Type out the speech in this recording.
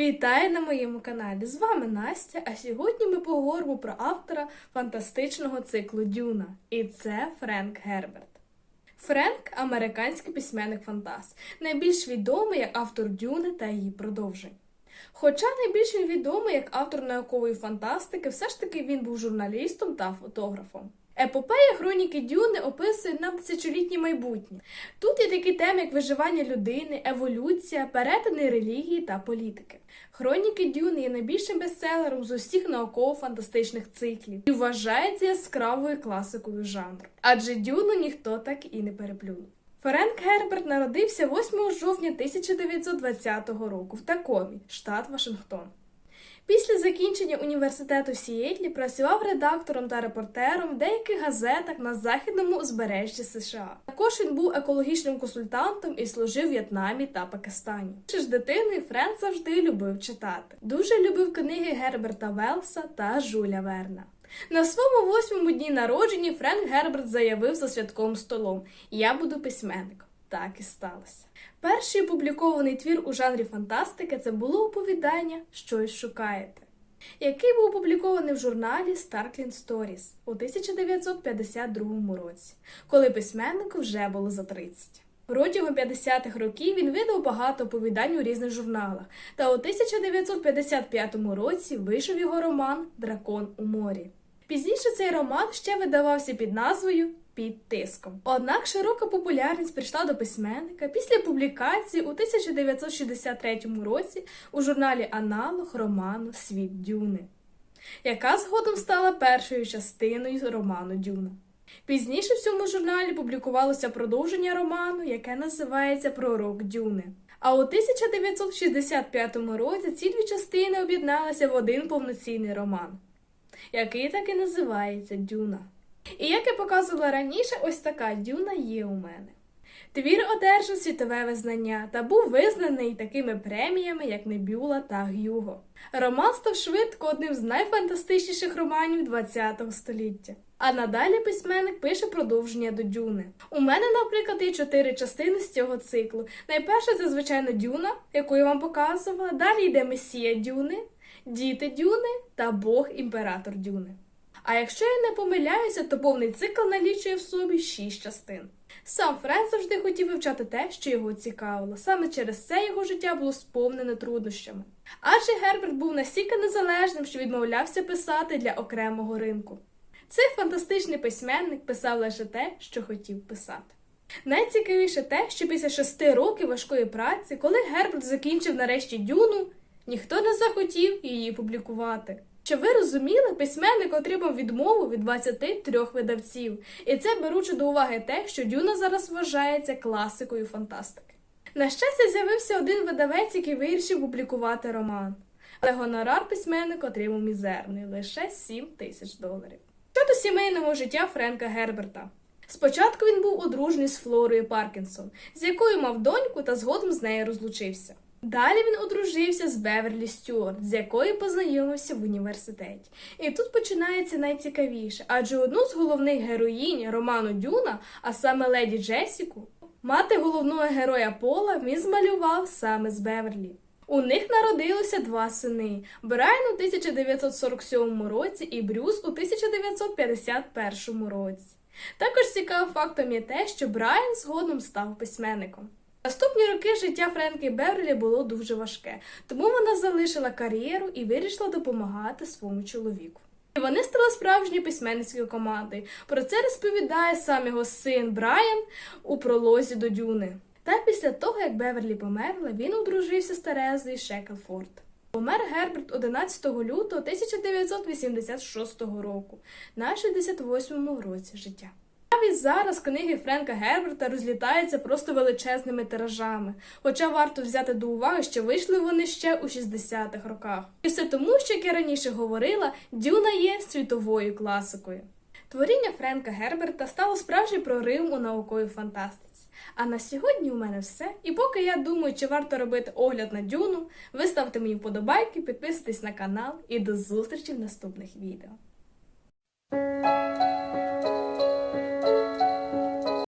Вітаю на моєму каналі! З вами Настя. А сьогодні ми поговоримо про автора фантастичного циклу Дюна. І це Френк Герберт. Френк американський письменник фантаст, найбільш відомий як автор Дюни та її продовжень. Хоча найбільш він відомий як автор наукової фантастики, все ж таки він був журналістом та фотографом. Епопея хроніки Дюни описує нам тисячолітнє майбутнє. Тут є такі теми, як виживання людини, еволюція, перетини релігії та політики. Хроніки Дюни є найбільшим бестселером з усіх науково-фантастичних циклів і вважається яскравою класикою жанру. Адже Дюну ніхто так і не переплюнув. Ференк Герберт народився 8 жовтня 1920 року в Такомі, штат Вашингтон. Після закінчення університету в Сієтлі працював редактором та репортером в деяких газетах на західному узбережжі США. Також він був екологічним консультантом і служив в В'єтнамі та Пакистані. Ще ж дитиною Френк завжди любив читати. Дуже любив книги Герберта Велса та Жуля Верна. На своєму восьмому дні народження Френк Герберт заявив за святковим столом: Я буду письменником. Так і сталося. Перший опублікований твір у жанрі фантастики це було оповідання Щось шукаєте, який був опублікований в журналі Startling Stories у 1952 році, коли письменнику вже було за 30. Протягом 50-х років він видав багато оповідань у різних журналах, та у 1955 році вийшов його роман Дракон у морі. Пізніше цей роман ще видавався під назвою Під тиском. Однак широка популярність прийшла до письменника після публікації у 1963 році у журналі Аналог роману Світ Дюни, яка згодом стала першою частиною роману Дюна. Пізніше в цьому журналі публікувалося продовження роману, яке називається Пророк Дюни. А у 1965 році ці дві частини об'єдналися в один повноцінний роман, який так і називається Дюна. І як я показувала раніше, ось така дюна є у мене. Твір одержав світове визнання та був визнаний такими преміями, як Небюла та Гюго. Роман став швидко одним з найфантастичніших романів ХХ століття. А надалі письменник пише продовження до Дюни. У мене, наприклад, є чотири частини з цього циклу. Найперше це, звичайно, Дюна, яку я вам показувала. Далі йде Месія Дюни, Діти Дюни та Бог імператор Дюни. А якщо я не помиляюся, то повний цикл налічує в собі шість частин. Сам Френк завжди хотів вивчати те, що його цікавило. Саме через це його життя було сповнене труднощами. Адже Герберт був настільки незалежним, що відмовлявся писати для окремого ринку. Цей фантастичний письменник писав лише те, що хотів писати. Найцікавіше те, що після шести років важкої праці, коли Герберт закінчив нарешті дюну, ніхто не захотів її публікувати. Щоб ви розуміли, письменник отримав відмову від 23 видавців, і це беручи до уваги те, що Дюна зараз вважається класикою фантастики. На щастя, з'явився один видавець, який вирішив публікувати роман, але гонорар письменник отримав мізерний лише 7 тисяч доларів. Щодо сімейного життя Френка Герберта. Спочатку він був одружений з Флорою Паркінсон, з якою мав доньку та згодом з нею розлучився. Далі він одружився з Беверлі Стюарт, з якою познайомився в університеті. І тут починається найцікавіше, адже одну з головних героїнь роману Дюна, а саме леді Джесіку, мати головного героя Пола він змалював саме з Беверлі. У них народилося два сини: Брайан у 1947 році і Брюс у 1951 році. Також цікавим фактом є те, що Брайан згодом став письменником. Наступні роки життя Френки Беверлі було дуже важке, тому вона залишила кар'єру і вирішила допомагати своєму чоловіку. І вони стали справжньою письменницькою командою. Про це розповідає сам його син Брайан у пролозі до Дюни. Та після того, як Беверлі померла, він одружився з Терезою Шеклфорд. Помер Герберт 11 лютого 1986 року на 68-му році життя. Навіть зараз книги Френка Герберта розлітаються просто величезними тиражами, хоча варто взяти до уваги, що вийшли вони ще у 60-х роках. І все тому, що, як я раніше говорила, Дюна є світовою класикою. Творіння Френка Герберта стало справжнім проривом у науковій фантастиці. А на сьогодні у мене все. І поки я думаю, чи варто робити огляд на дюну, ви ставте мені вподобайки, підписуйтесь на канал і до зустрічі в наступних відео.